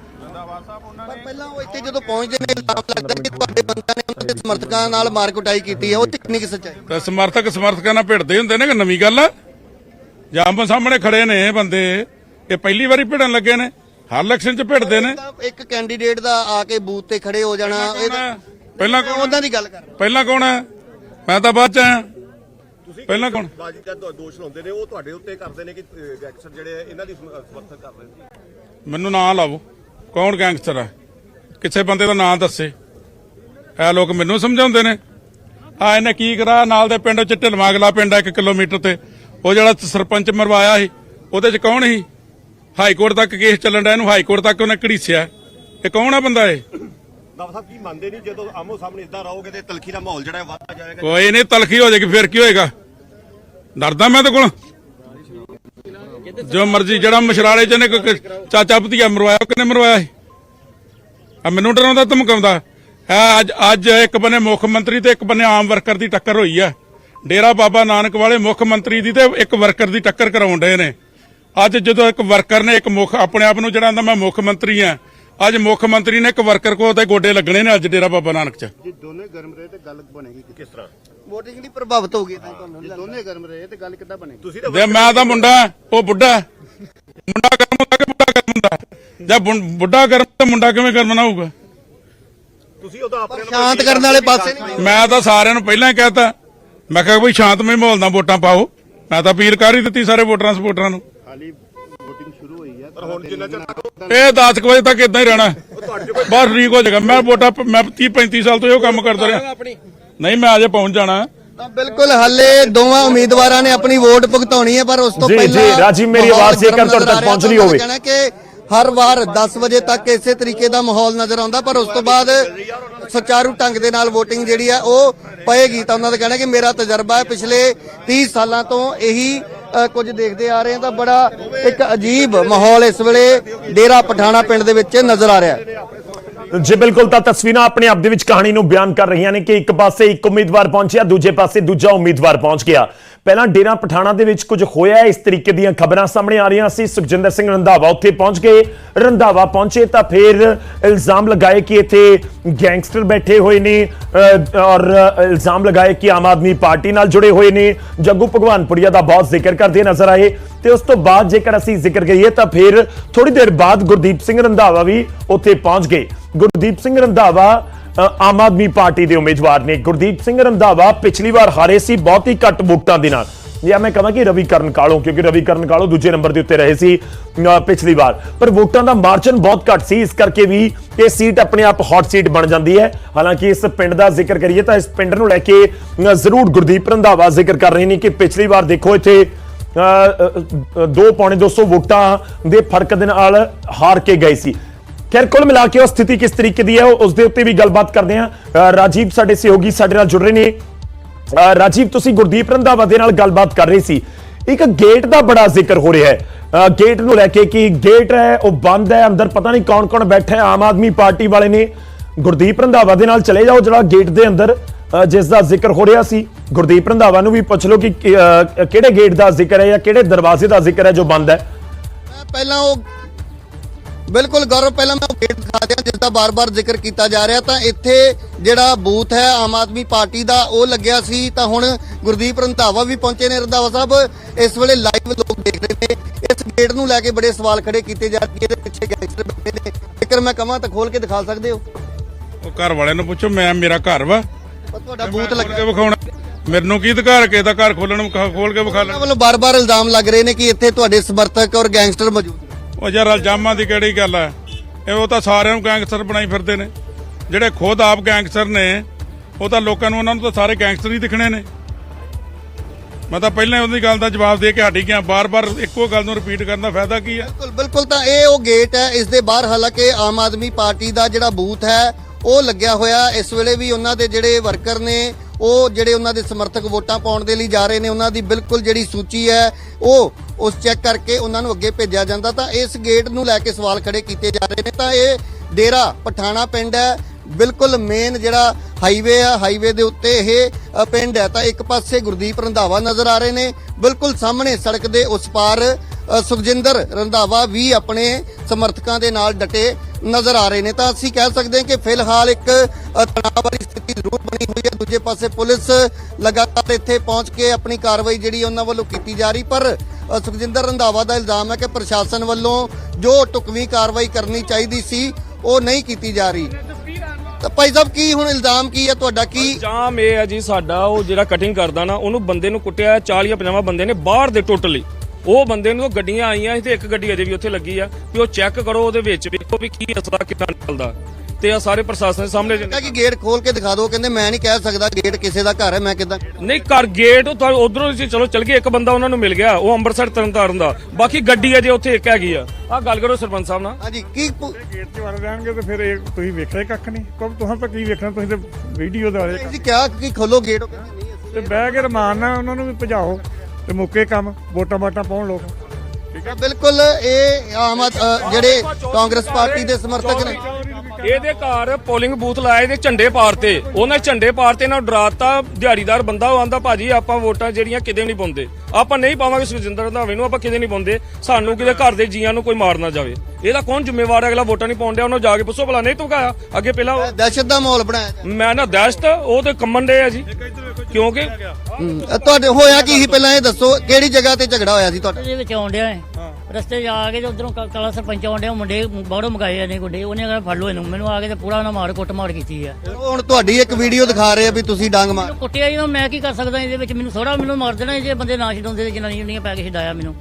ਪਰ ਪਹਿਲਾਂ ਉਹ ਇੱਥੇ ਜਦੋਂ ਪਹੁੰਚਦੇ ਨੇ ਇਲਜ਼ਾਮ ਲੱਗਦਾ ਕਿ ਤੁਹਾਡੇ ਬੰਦਿਆਂ ਨੇ ਉਹਨਾਂ ਦੇ ਸਮਰਥਕਾਂ ਨਾਲ ਮਾਰ ਕੁਟਾਈ ਕੀਤੀ ਹੈ ਉਹ ਤੇ ਕਿੰਨੀ ਕੁ ਸੱਚਾਈ ਤੇ ਸਮਰਥਕ ਸਮਰਥਕਾਂ ਨਾਲ ਭਿੜਦੇ ਹੁੰਦੇ ਨੇ ਕਿ ਨਵੀਂ ਗੱਲ ਆ ਜਾਂ ਆਮੋ ਸਾਹਮਣੇ ਖੜੇ ਨੇ ਇਹ ਬੰਦੇ। ਇਹ ਪਹਿਲੀ ਵਾਰੀ ਭਿੜਨ ਲੱਗੇ ਨੇ ਹਰ ਇਲੈਕਸ਼ਨ ਚ ਭਿੜਦੇ ਨੇ। ਇੱਕ ਕੈਂਡੀਡੇਟ ਦਾ ਆ ਕੇ ਬੂਥ ਤੇ ਖੜੇ ਹੋ ਜਾਣਾ ਇਹ ਤਾਂ- ਪਹਿਲਾਂ ਕੌਣ ਉਹਨਾਂ ਦੀ ਗੱਲ ਕਰ ਪਹਿਲਾਂ ਕੌਣ ਹੈ? ਮੈਂ ਤਾਂ ਬਾਅਦ ਚ ਆਇਆ। ਪਹਿਲਾਂ ਕੌਣ? ਬਾਜੀ ਦਾ ਦੋ- ਦੋਸ਼ ਲਾਉਂਦੇ ਨੇ ਉਹ ਤੁਹਾਡੇ ਉੱਤੇ ਕਰਦੇ ਨੇ ਕਿ ਅਹ, ਗੈਂਗਸਟਰ ਜਿਹੜੇ ਆ, ਇਹਨਾਂ ਦੀ ਸਮ- ਸਮਰਥਨ ਕਰ ਰਹੇ ਨੇ? ਮੈਨੂੰ ਨਾਂ ਲਾਵੋ। ਕੌਣ ਗੈਂਗਸਟਰ ਹੈ? ਕਿਸੇ ਬੰਦੇ ਦਾ ਨਾਂ ਦੱਸੇ। ਇਹ ਲੋਕ ਮੈਨੂੰ ਸਮਝਾਉਂਦੇ ਨੇ। ਆ ਇਹਨੇ ਕੀ ਕਰਾ ਨਾਲ ਦੇ ਪਿੰਡ ਚ ਢਿਲਵਾਂ ਅਗਲਾ ਪਿੰਡ ਆ 1 ਕਿਲੋਮੀਟਰ ਤੇ। ਉਹ ਜਿਹੜਾ ਸਰਪੰਚ ਮਰਵਾਇਆ ਸੀ ਉਹਦੇ ਚ ਕੌਣ ਸੀ? ਹਾਈ ਕੋਰਟ ਤੱਕ ਕੇਸ ਚੱਲਣ ਦਾ ਇਹਨੂੰ ਹਾਈ ਕੋਰਟ ਤੱਕ ਉਹਨੇ ਘੜੀਸਿਆ। ਇਹ ਕੌਣ ਆ ਬੰਦਾ ਇਹ? ਦਾਵਾ ਸਾਹਿਬ ਕੀ ਮੰਨਦੇ ਨਹੀਂ? ਜਦੋਂ ਆਮੋ ਸਾਹਮਣੇ ਇਦਾਂ ਰਹੋਗੇ ਤੇ ਤਲਖੀ ਦਾ ਮਾਹੌਲ ਜਿਹੜਾ ਹੈ ਵੱਧਦਾ ਜਾਏਗਾ। ਕੋਈ ਨਹੀਂ ਤਲਖੀ ਹੋ ਜਾਏਗੀ ਫਿਰ ਕੀ ਹੋਏਗਾ? ਡਰਦਾ ਮੈਂ ਤੇ ਕੋਲ? ਜੋ ਮਰਜ਼ੀ ਜਿਹੜਾ ਮਸ਼ਰਾਲੇ ਚ ਨੇ ਕੋਈ ਚਾਚਾ ਭਤੀਆ ਮਰਵਾਇਆ ਕਿਨੇ ਮਰਵਾਇਆ ਆ ਮੈਨੂੰ ਡਰਾਉਂਦਾ ਧਮਕਾਉਂਦਾ। ਹੈ ਅੱਜ ਅੱਜ ਇੱਕ ਬੰਨੇ ਮੁੱਖ ਮੰਤਰੀ ਤੇ ਇੱਕ ਬੰਨੇ ਆਮ ਵਰਕਰ ਦੀ ਟੱਕਰ ਹੋਈ ਆ। ਡੇਰਾ ਬਾਬਾ ਨਾਨਕ ਵਾਲੇ ਮੁੱਖ ਮੰਤਰੀ ਦੀ ਤੇ ਇੱਕ ਵਰਕਰ ਦੀ ਟੱਕਰ ਕਰਾਉਣ ਡਏ ਨੇ। ਅੱਜ ਜਦੋਂ ਇੱਕ ਵਰਕਰ ਨੇ ਇੱਕ ਮੁੱਖ ਆਪਣੇ ਆਪ ਨੂੰ ਜਿਹੜਾ ਆਂਦਾ ਮੈਂ ਮੁੱਖ ਮੰਤਰੀ ਆ ਅੱਜ ਮੁੱਖ ਮੰਤਰੀ ਨੇ ਇੱਕ ਵਰਕਰ ਕੋ ਤੇ ਗੋਡੇ ਲੱਗਣੇ ਨੇ ਅੱਜ ਡੇਰਾ ਬਾਬਾ ਨਾਨਕ ਚ। ਜੇ ਦੋਨੇ ਗਰਮ ਰਹੇ ਤੇ ਗੱਲ ਬਣੇਗੀ ਕਿਸ ਤਰ੍ਹਾਂ? VOTING ਨਹੀਂ ਪ੍ਰਭਾਵਿਤ ਹੋਊਗੀ ਤਾਂ ਤੁਹਾਨੂੰ ਜੇ ਦੋਨੇ ਗਰਮ ਰਹੇ ਤੇ ਗੱਲ ਕਿੱਦਾਂ ਬਣੇਗੀ? ਤੁਸੀਂ ਤਾਂ ਜੇ ਮੈਂ ਤਾਂ ਮੁੰਡਾ ਉਹ ਬੁੱਢਾ ਮੁੰਡਾ ਗਰਮ ਹੁੰਦਾ ਕਿ ਬੁੱਢਾ ਗਰਮ ਹੁੰਦਾ? ਜੇ ਬੁੱਢਾ ਗਰਮ ਤਾਂ ਮੁੰਡਾ ਕਿਵੇਂ ਗਰਮ ਨਾ ਹੋਊਗਾ? ਤੁਸੀਂ ਉਹਦਾ ਆਪਣੇ ਨੂੰ ਸ਼ਾਂਤ ਕਰਨ ਵਾਲੇ ਪਾਸੇ ਨਹੀਂ ਮੈਂ ਤਾਂ ਸਾਰਿਆਂ ਨੂੰ ਪਹਿਲਾਂ ਹੀ ਕਹਿਤਾ। ਮੈਂ ਕਿਹਾ ਵੀ ਸ਼ਾਂਤਮਈ ਮਾਹੌਲ ਨਾਲ ਵੋਟਾਂ ਪਾਓ। ਮੈਂ ਤਾਂ ਅਪੀਲ ਕਰ ਹੀ ਦਿੱਤੀ ਸਾਰੇ ਵੋਟਰਾਂ ਸਪੋਰਟਰਾਂ ਨੂੰ। ਹਾਲੀ VOTING ਸ਼ੁਰੂ ਹੋਈ ਹੈ ਪਰ ਹੁਣ ਜਿੰਨਾ ਚਿਰ ਤੱਕ ਇਹ 10 ਕੁ ਵਜੇ ਤੱਕ ਇਦਾਂ ਹੀ ਰਹਿਣਾ। ਬਸ ਠੀਕ ਹੋ ਜਾਏਗਾ। ਮੈਂ ਵੋਟਾਂ ਮੈਂ 30 35 ਸਾਲ ਤੋਂ ਇਹੋ ਕੰਮ ਕਰਦਾ ਰਿਹਾ। ਨਹੀਂ ਮੈਂ ਅਜੇ ਪਹੁੰਚ ਜਾਣਾ। ਤਾਂ ਬਿਲਕੁਲ ਹੱਲੇ ਦੋਵਾਂ ਉਮੀਦਵਾਰਾਂ ਨੇ ਆਪਣੀ ਵੋਟ ਭੁਗਤਾਉਣੀ ਹੈ ਪਰ ਉਸ ਤੋਂ ਜੀ, ਪਹਿਲਾਂ ਜੀ, ਰਾਜੀਵ, ਮੇਰੀ ਮਾਹੌਲ ਆਵਾਜ਼ ਜੇਕਰ ਗਰਮ ਤੁਹਾਡੇ ਨਜ਼ਰ ਆ ਤੱਕ ਰਿਹਾ। ਪਹੁੰਚਣੀ ਤਾਂ ਉਹਨਾਂ ਹੋਵੇ। ਦਾ ਕਹਿਣਾ ਕਿ ਹਰ ਵਾਰ 10 ਵਜੇ ਤੱਕ ਇਸੇ ਤਰੀਕੇ ਦਾ ਮਾਹੌਲ ਨਜ਼ਰ ਆਉਂਦਾ ਪਰ ਉਸ ਤੋਂ ਬਾਅਦ ਸੁਚਾਰੂ ਢੰਗ ਦੇ ਨਾਲ VOTING ਜਿਹੜੀ ਹੈ ਉਹ ਪਏਗੀ। ਤਾਂ ਉਹਨਾਂ ਦਾ ਕਹਿਣਾ ਕਿ ਮੇਰਾ ਤਜਰਬਾ ਹੈ ਪਿਛਲੇ 30 ਸਾਲਾਂ ਤੋਂ ਇਹੀ ਕੁਝ ਦੇਖਦੇ ਆ ਰਹੇ ਹਾਂ ਤਾਂ ਬੜਾ ਇੱਕ ਅਜੀਬ ਮਾਹੌਲ ਇਸ ਵੇਲੇ ਡੇਰਾ ਪਠਾਣਾ ਪਿੰਡ ਦੇ ਵਿੱਚ ਨਜ਼ਰ ਆ ਰਿਹਾ ਹੈ। ਜੀ ਬਿਲਕੁਲ ਤਾਂ ਤਸਵੀਰਾਂ ਆਪਣੇ ਆਪ ਦੇ ਵਿੱਚ ਕਹਾਣੀ ਨੂੰ ਬਿਆਨ ਕਰ ਰਹੀਆਂ ਨੇ ਕਿ ਇੱਕ ਪਾਸੇ ਇੱਕ ਉਮੀਦਵਾਰ ਪਹੁੰਚਿਆ, ਦੂਜੇ ਪਾਸੇ ਦੂਜਾ ਉਮੀਦਵਾਰ ਪਹੁੰਚ ਗਿਆ। ਪਹਿਲਾਂ ਡੇਰਾ ਪਠਾਣਾ ਦੇ ਵਿੱਚ ਕੁਝ ਹੋਇਆ ਇਸ ਤਰੀਕੇ ਦੀਆਂ ਖਬਰਾਂ ਸਾਹਮਣੇ ਆ ਰਹੀਆਂ ਸੀ। ਸੁਖਜਿੰਦਰ ਸਿੰਘ ਰੰਧਾਵਾ ਉੱਥੇ ਪਹੁੰਚ ਗਏ। ਰੰਧਾਵਾ ਪਹੁੰਚੇ ਤਾਂ ਫਿਰ ਇਲਜ਼ਾਮ ਲਗਾਏ ਕਿ ਇੱਥੇ ਗੈਂਗਸਟਰ ਬੈਠੇ ਹੋਏ ਨੇ ਔਰ ਇਲਜ਼ਾਮ ਲਗਾਏ ਕਿ ਆਮ ਆਦਮੀ ਪਾਰਟੀ ਨਾਲ ਜੁੜੇ ਹੋਏ ਨੇ। ਜੱਗੂ ਭਗਵਾਨਪੁਰੀਆ ਦਾ ਬਹੁਤ ਜ਼ਿਕਰ ਕਰਦੇ ਨਜ਼ਰ ਆਏ ਤੇ ਉਸ ਤੋਂ ਬਾਅਦ ਜੇਕਰ ਅਸੀਂ ਜ਼ਿਕਰ ਕਰੀਏ ਤਾਂ ਫਿਰ ਥੋੜੀ ਦੇਰ ਬਾਅਦ ਗੁਰਦੀਪ ਸਿੰਘ ਰੰਧਾਵਾ ਵੀ ਉੱਥੇ ਪਹੁੰਚ ਗਏ। ਗੁਰਦੀਪ ਸਿੰਘ ਰੰਧਾਵਾ ਆਮ ਆਦਮੀ ਪਾਰਟੀ ਦੇ ਉਮੀਦਵਾਰ ਨੇ ਗੁਰਦੀਪ ਸਿੰਘ ਰੰਧਾਵਾ ਪਿਛਲੀ ਵਾਰ ਹਾਰੇ ਸੀ ਬਹੁਤ ਹੀ ਘੱਟ ਵੋਟਾਂ ਦੇ ਨਾਲ। ਜਾਂ ਮੈਂ ਕਹਾਂ ਕਿ ਰਵੀ ਕਰਨ ਕਾਲੋਂ ਕਿਉਂਕਿ ਰਵੀ ਕਰਨ ਕਾਲੋ ਦੂਜੇ ਨੰਬਰ ਦੇ ਉੱਤੇ ਰਹੇ ਸੀ ਪਿਛਲੀ ਵਾਰ। ਪਰ ਵੋਟਾਂ ਦਾ ਮਾਰਜਨ ਬਹੁਤ ਘੱਟ ਸੀ ਇਸ ਕਰਕੇ ਵੀ ਇਹ ਸੀਟ ਆਪਣੇ ਆਪ ਹੌਟ ਸੀਟ ਬਣ ਜਾਂਦੀ ਹੈ। ਹਾਲਾਂਕਿ ਇਸ ਪਿੰਡ ਦਾ ਜ਼ਿਕਰ ਕਰੀਏ ਤਾਂ ਇਸ ਪਿੰਡ ਨੂੰ ਲੈ ਕੇ ਜ਼ਰੂਰ ਗੁਰਦੀਪ ਰੰਧਾਵਾ ਜ਼ਿਕਰ ਕਰ ਰਹੇ ਨੇ ਕਿ ਪਿਛਲੀ ਵਾਰ ਦੇਖੋ ਇੱਥੇ ਅ, ਅ, ਦੋ ਪੌਣੇ 200 ਵੋਟਾਂ ਦੇ ਫ਼ਰਕ ਦੇ ਨਾਲ ਹਾਰ ਕੇ ਗਏ ਸੀ। ਖੈਰ ਕੁੱਲ ਮਿਲਾ ਕੇ ਉਹ ਸਥਿਤੀ ਕਿਸ ਤਰੀਕੇ ਦੀ ਹੈ ਉਸ ਦੇ ਉੱਤੇ ਵੀ ਗੱਲਬਾਤ ਕਰਦੇ ਹਾਂ। ਰਾਜੀਵ ਸਾਡੇ ਸਹਿਯੋਗੀ ਸਾਡੇ ਨਾਲ ਜੁੜ ਰਹੇ ਨੇ। ਰਾਜੀਵ ਤੁਸੀਂ ਗੁਰਦੀਪ ਰੰਧਾਵਾ ਦੇ ਨਾਲ ਗੱਲਬਾਤ ਕਰ ਰਹੇ ਸੀ। ਇੱਕ ਗੇਟ ਦਾ ਬੜਾ ਜ਼ਿਕਰ ਹੋ ਰਿਹਾ ਹੈ। ਗੇਟ ਨੂੰ ਲੈ ਕੇ ਕਿ ਗੇਟ ਹੈ ਉਹ ਬੰਦ ਹੈ ਅੰਦਰ ਪਤਾ ਨਹੀਂ ਕੌਣ ਕੌਣ ਬੈਠਾ ਹੈ ਆਮ ਆਦਮੀ ਪਾਰਟੀ ਵਾਲੇ ਨੇ। ਗੁਰਦੀਪ ਰੰਧਾਵਾ ਦੇ ਨਾਲ ਚਲੇ ਜਾਓ ਜਿਹੜਾ ਗੇਟ ਦੇ ਅੰਦਰ। ਅ, ਜਿਸ ਦਾ ਜ਼ਿਕਰ ਹੋ ਰਿਹਾ ਸੀ। ਗੁਰਦੀਪ ਰੰਧਾਵਾ ਨੂੰ ਵੀ ਪੁੱਛ ਲਓ ਕਿ ਕਿਹੜੇ ਗੇਟ ਦਾ ਜ਼ਿਕਰ ਹੈ ਜਾਂ ਕਿਹੜੇ ਦਰਵਾਜ਼ੇ ਦਾ ਜ਼ਿਕਰ ਹੈ ਜੋ ਬੰਦ ਹੈ। ਪਹਿਲਾਂ ਉਹ ਬਿਲਕੁਲ ਗੌਰਵ ਪਹਿਲਾਂ ਮੈਂ ਗੇਟ ਦਿਖਾ ਦਿਆਂ ਜਿਸ ਦਾ ਬਾਰ-ਬਾਰ ਜ਼ਿਕਰ ਕੀਤਾ ਜਾ ਰਿਹਾ ਤਾਂ ਇੱਥੇ ਜਿਹੜਾ ਬੂਥ ਹੈ ਆਮ ਆਦਮੀ ਪਾਰਟੀ ਦਾ ਉਹ ਲੱਗਿਆ ਸੀ। ਤਾਂ ਹੁਣ ਗੁਰਦੀਪ ਰੰਧਾਵਾ ਵੀ ਪਹੁੰਚੇ ਨੇ ਰੰਧਾਵਾ ਸਾਹਿਬ। ਇਸ ਵੇਲੇ ਲਾਈਵ ਲੋਕ ਦੇਖ ਰਹੇ ਨੇ। ਇਸ ਗੇਟ ਨੂੰ ਲੈ ਕੇ ਬੜੇ ਸਵਾਲ ਖੜੇ ਕੀਤੇ ਜਾ ਰਹੇ ਇਹਦੇ ਪਿੱਛੇ ਗੈਂਗਸਟਰ ਬੈਠੇ ਨੇ। ਜੇਕਰ ਮੈਂ ਕਹਾਂ ਤਾਂ ਖੋਲ ਕੇ ਦਿਖਾ ਸਕਦੇ ਹੋ? ਉਹ ਘਰ ਵਾਲਿਆਂ ਨੂੰ ਪੁੱਛੋ ਮੈਂ ਮੇਰਾ ਘਰ ਵਾ। ਤੁਹਾਡਾ ਬੂਥ ਖੋਲ ਲੱਗਾ ਕੇ ਵਿਖਾਉਣਾ। ਮੈਨੂੰ ਕੀ ਅਧਿਕਾਰ ਕਿਸੇ ਦਾ ਘਰ ਖੋਲਣ ਨੂੰ ਖੋਲ ਕੇ ਵਿਖਾ ਲੈਣ? ਵੱਲੋਂ ਬਾਰ-ਬਾਰ ਇਲਜ਼ਾਮ ਲੱਗ ਰਹੇ ਨੇ ਕਿ ਇੱਥੇ ਤੁਹਾਡੇ ਸਮਰਥਕ ਔਰ ਗੈਂਗਸਟਰ ਮੌਜੂਦ ਉਹ ਯਾਰ ਇਲਜ਼ਾਮਾਂ ਦੀ ਕਿਹੜੀ ਗੱਲ ਹੈ? ਇਹ ਉਹ ਤਾਂ ਸਾਰਿਆਂ ਨੂੰ ਗੈਂਗਸਟਰ ਬਣਾਈ ਫਿਰਦੇ ਨੇ। ਜਿਹੜੇ ਖੁਦ ਆਪ ਗੈਂਗਸਟਰ ਨੇ, ਉਹ ਤਾਂ ਲੋਕਾਂ ਨੂੰ ਉਹਨਾਂ ਨੂੰ ਤਾਂ ਸਾਰੇ ਗੈਂਗਸਟਰ ਹੀ ਦਿਖਣੇ ਨੇ। ਮੈਂ ਤਾਂ ਪਹਿਲਾਂ ਉਹਦੀ ਗੱਲ ਦਾ ਜਵਾਬ ਦੇ ਕੇ ਹਟੀ ਗਿਆ। ਬਾਰ-ਬਾਰ ਇੱਕੋ ਗੱਲ ਨੂੰ ਰਿਪੀਟ ਕਰਨ ਦਾ ਫਾਇਦਾ ਕੀ ਹੈ? ਬਿਲਕੁਲ ਬਿਲਕੁਲ ਤਾਂ ਇਹ ਉਹ ਗੇਟ ਹੈ। ਇਸ ਦੇ ਬਾਹਰ ਹਾਲਾਂਕਿ ਆਮ ਆਦਮੀ ਪਾਰਟੀ ਦਾ ਜਿਹੜਾ ਬੂਥ ਹੈ, ਉਹ ਲੱਗਿਆ ਹੋਇਆ। ਇਸ ਵੇਲੇ ਵੀ ਉਹਨਾਂ ਦੇ ਜਿਹੜੇ ਵਰਕਰ ਨੇ ਉਹ ਜਿਹੜੇ ਉਹਨਾਂ ਦੇ ਸਮਰਥਕ ਵੋਟਾਂ ਪਾਉਣ ਦੇ ਲਈ ਜਾ ਰਹੇ ਨੇ, ਉਹਨਾਂ ਦੀ ਬਿਲਕੁਲ ਜਿਹੜੀ ਸੂਚੀ ਹੈ, ਉਹ ਉਸ ਚੈੱਕ ਕਰਕੇ ਉਹਨਾਂ ਨੂੰ ਅੱਗੇ ਭੇਜਿਆ ਜਾਂਦਾ ਤਾਂ ਇਸ ਗੇਟ ਨੂੰ ਲੈ ਕੇ ਸਵਾਲ ਖੜੇ ਕੀਤੇ ਜਾ ਰਹੇ ਨੇ ਤਾਂ ਇਹ ਡੇਰਾ ਪਠਾਣਾ ਪਿੰਡ ਹੈ, ਬਿਲਕੁਲ ਮੇਨ ਜਿਹੜਾ ਹਾਈਵੇ ਆ ਹਾਈਵੇ ਦੇ ਉੱਤੇ ਇਹ ਪਿੰਡ ਹੈ ਤਾਂ ਇੱਕ ਪਾਸੇ ਗੁਰਦੀਪ ਰੰਧਾਵਾ ਨਜ਼ਰ ਆ ਰਹੇ ਨੇ, ਬਿਲਕੁਲ ਸਾਹਮਣੇ ਸੜਕ ਦੇ ਉਸ ਪਾਰ ਸੁਖਜਿੰਦਰ ਰੰਧਾਵਾ ਵੀ ਆਪਣੇ ਸਮਰਥਕਾਂ ਦੇ ਨਾਲ ਡਟੇ ਨਜ਼ਰ ਆ ਰਹੇ ਨੇ ਤਾਂ ਅਸੀਂ ਕਹਿ ਸਕਦੇ ਹਾਂ ਕਿ ਫਿਲਹਾਲ ਇੱਕ ਤਣਾਅ ਵਾਲੀ ਸਥਿਤੀ ਜ਼ਰੂਰ ਬਣੀ ਹੋਈ ਹੈ। ਦੂਜੇ ਪਾਸੇ ਪੁਲਿਸ ਲਗਾਤਾਰ ਇੱਥੇ ਪਹੁੰਚ ਕੇ ਆਪਣੀ ਕਾਰਵਾਈ ਜਿਹੜੀ ਉਹਨਾਂ ਵੱਲੋਂ ਕੀਤੀ ਜਾ ਰਹੀ। ਪਰ ਸੁਖਜਿੰਦਰ, ਰੰਧਾਵਾ ਦਾ ਇਲਜ਼ਾਮ ਹੈ ਕਿ ਪ੍ਰਸ਼ਾਸਨ ਵੱਲੋਂ ਜੋ ਟੁਕਵੀਂ ਕਾਰਵਾਈ ਕਰਨੀ ਚਾਹੀਦੀ ਸੀ, ਉਹ ਨਹੀਂ ਕੀਤੀ ਜਾ ਰਹੀ। ਤਾਂ ਭਾਈ ਸਾਹਿਬ, ਕੀ ਹੁਣ ਇਲਜ਼ਾਮ ਕੀ ਹੈ ਤੁਹਾਡਾ? ਕੀ ਜਾਮ ਇਹ ਹੈ ਜੀ ਸਾਡਾ, ਉਹ ਜਿਹੜਾ ਕਟਿੰਗ ਕਰਦਾ ਨਾ, ਉਹਨੂੰ ਬੰਦੇ ਨੂੰ ਕੁੱਟਿਆ 40 50 ਬੰਦੇ ਨੇ ਬਾਹਰ ਦੇ ਟੋਟਲੀ। ਉਹ ਬੰਦੇ ਨੂੰ ਗੱਡੀਆਂ ਆਈਆਂ ਸੀ ਤੇ ਇੱਕ ਗੱਡੀ ਅਜੇ ਵੀ ਉੱਥੇ ਲੱਗੀ ਆ। ਵੀ ਉਹ ਚੈੱਕ ਕਰੋ ਉਹਦੇ ਵਿੱਚ, ਵੇਖੋ ਵੀ ਕੀ ਅਸਲਾ, ਕਿੱਦਾਂ ਨਿਕਲਦਾ ਤੇ ਆ ਸਾਰੇ ਪ੍ਰਸ਼ਾਸਨ ਦੇ ਸਾਹਮਣੇ ਕਹਿੰਦਾ ਕਿ ਗੇਟ ਖੋਲ ਕੇ ਦਿਖਾ ਦਿਓ ਕਹਿੰਦੇ ਮੈਂ ਨਹੀਂ ਕਹਿ ਸਕਦਾ ਗੇਟ ਕਿਸੇ ਦਾ ਘਰ ਹੈ ਮੈਂ ਕਿਦਾਂ? ਨਹੀਂ ਘਰ ਗੇਟ ਉਧਰੋਂ ਸੀ ਚਲੋ ਚਲ ਗਏ ਇੱਕ ਬੰਦਾ ਉਹਨਾਂ ਨੂੰ ਮਿਲ ਗਿਆ ਉਹ ਅੰਮ੍ਰਿਤਸਰ ਤਰਨਤਾਰਨ ਦਾ। ਬਾਕੀ ਗੱਡੀ ਅਜੇ ਉੱਥੇ ਇੱਕ ਹੈਗੀ ਆ। ਆ ਗੱਲ ਕਰੋ ਸਰਪੰਚ ਸਾਹਿਬ ਨਾਲ। ਹਾਂਜੀ ਕੀ ਪੁ- ਗੇਟ 'ਚ ਵੜ ਜਾਣਗੇ ਤੇ ਫਿਰ ਇਹ ਤੁਸੀਂ ਵੇਖਿਆ ਹੀ ਕੱਖ ਨਹੀਂ। ਕਬ ਤੁਸੀਂ ਤਾਂ ਕੀ ਵੇਖਣਾ ਤੁਸੀਂ ਤੇ ਵੀਡੀਓ ਦਾ ਵਾਲੇ ਤੁਸੀਂ ਕਿਹਾ ਕਿ ਖੋਲੋ ਗੇਟ ਉਹ ਕਹਿੰਦੇ ਨਹੀਂ ਅਸੀਂ ਤੇ ਬਹਿ ਕੇ ਰਮਾਨ ਨਾਲ ਉਹਨਾਂ ਨੂੰ ਵੀ ਭਜਾਓ ਤੇ ਮੁੱਕੇ ਕੰਮ ਵੋਟਾਂ ਵਾਟਾਂ ਪਾਉਣ ਲੋਕ। ਤਾਂ ਬਿਲਕੁਲ ਇਹ ਆਮ ਆਦ- ਅ, ਜਿਹੜੇ ਕਾਂਗਰਸ ਪਾਰਟੀ ਦੇ ਸਮਰਥਕ ਨੇ। ਇਹਦੇ ਘਰ ਪੋਲਿੰਗ ਬੂਥ ਲਾਏ ਦੇ ਝੰਡੇ ਪਾਰਤੇ ਉਹਨਾਂ ਝੰਡੇ ਪਾਰਤੇ ਨਾਲ ਡਰਾਤਾ। ਦਿਹਾੜੀਦਾਰ ਬੰਦਾ ਉਹ ਆਂਦਾ ਭਾਜੀ ਆਪਾਂ ਵੋਟਾਂ ਜਿਹੜੀਆਂ ਕਿਤੇ ਨਹੀਂ ਪਾਉਂਦੇ। ਆਪਾਂ ਨਹੀਂ ਪਾਵਾਂਗੇ ਸੁਖਜਿੰਦਰ ਰੰਧਾਵੇ ਨੂੰ ਆਪਾਂ ਕਿਤੇ ਨਹੀਂ ਪਾਉਂਦੇ। ਸਾਨੂੰ ਕਿਤੇ ਘਰ ਦੇ ਜੀਆਂ ਨੂੰ ਕੋਈ ਮਾਰ ਨਾ ਜਾਵੇ। ਇਹਦਾ ਕੌਣ ਜ਼ਿੰਮੇਵਾਰ ਹੈ? ਅਗਲਾ ਵੋਟਾਂ ਨਹੀਂ ਪਾਉਣ ਡਿਆ। ਉਹਨੂੰ ਜਾ ਕੇ ਪੁੱਛੋ ਭਲਾ ਨਹੀਂ ਧਮਕਾਇਆ? ਅੱਗੇ ਪਹਿਲਾਂ ਉਹ- ਦਹਿਸ਼ਤ ਦਾ ਮਾਹੌਲ ਬਣਾਇਆ ਮੈਂ ਨਾ ਦਹਿਸ਼ਤ ਉਹ ਤੇ ਕੰਮਣ ਦੇ ਆ ਜੀ। ਕਿਉਂਕਿ ਤੁਹਾਡੇ ਹੋਇਆ ਕੀ ਸੀ? ਪਹਿਲਾਂ ਇਹ ਦੱਸੋ ਕਿਹੜੀ ਜਗ੍ਹਾ ਤੇ ਝਗੜਾ ਹੋਇਆ ਸੀ ਤੁਹਾਡਾ? ਦੇ ਵਿੱਚ ਆਉਣ ਡਿਆ ਹੈ। ਰਸਤੇ 'ਚ ਆ ਕੇ ਤੇ ਉਧਰੋਂ ਕਲਾ ਸਰਪੰਚ ਡਿਆ ਉਹ ਮੁੰਡੇ ਬਾਹਰੋਂ ਮਗਾਏ ਨੇ ਗੁੰਡੇ ਉਹਨੇ ਕਹਿੰਦਾ ਫੜ ਲਓ ਇਹਨੂੰ ਮੈਨੂੰ ਆ ਕੇ ਤੇ ਪੂਰਾ ਉਹਨਾਂ ਮਾਰ ਕੁੱਟ ਮਾਰ ਕੀਤੀ ਆ। ਹੁਣ ਤੁਹਾਡੀ ਇੱਕ ਵੀਡੀਓ ਦਿਖਾ ਰਹੇ ਆ ਵੀ ਤੁਸੀਂ ਡੰਗ ਮਾਰ ਕੁੱਟਿਆ ਜਦੋਂ ਮੈਂ ਕੀ ਕਰ ਸਕਦਾ ਇਹਦੇ ਵਿੱਚ? ਮੈਨੂੰ ਥੋੜਾ ਮੈਨੂੰ ਮਾਰ ਦੇਣਾ ਜੇ ਬੰਦੇ ਨਾ ਛਡਾਉਂਦੇ ਤੇ ਜਨਾਨੀ ਜੁਨੀਆਂ ਪੈ ਕੇ ਛਡਾਇਆ ਮੈਨੂੰ।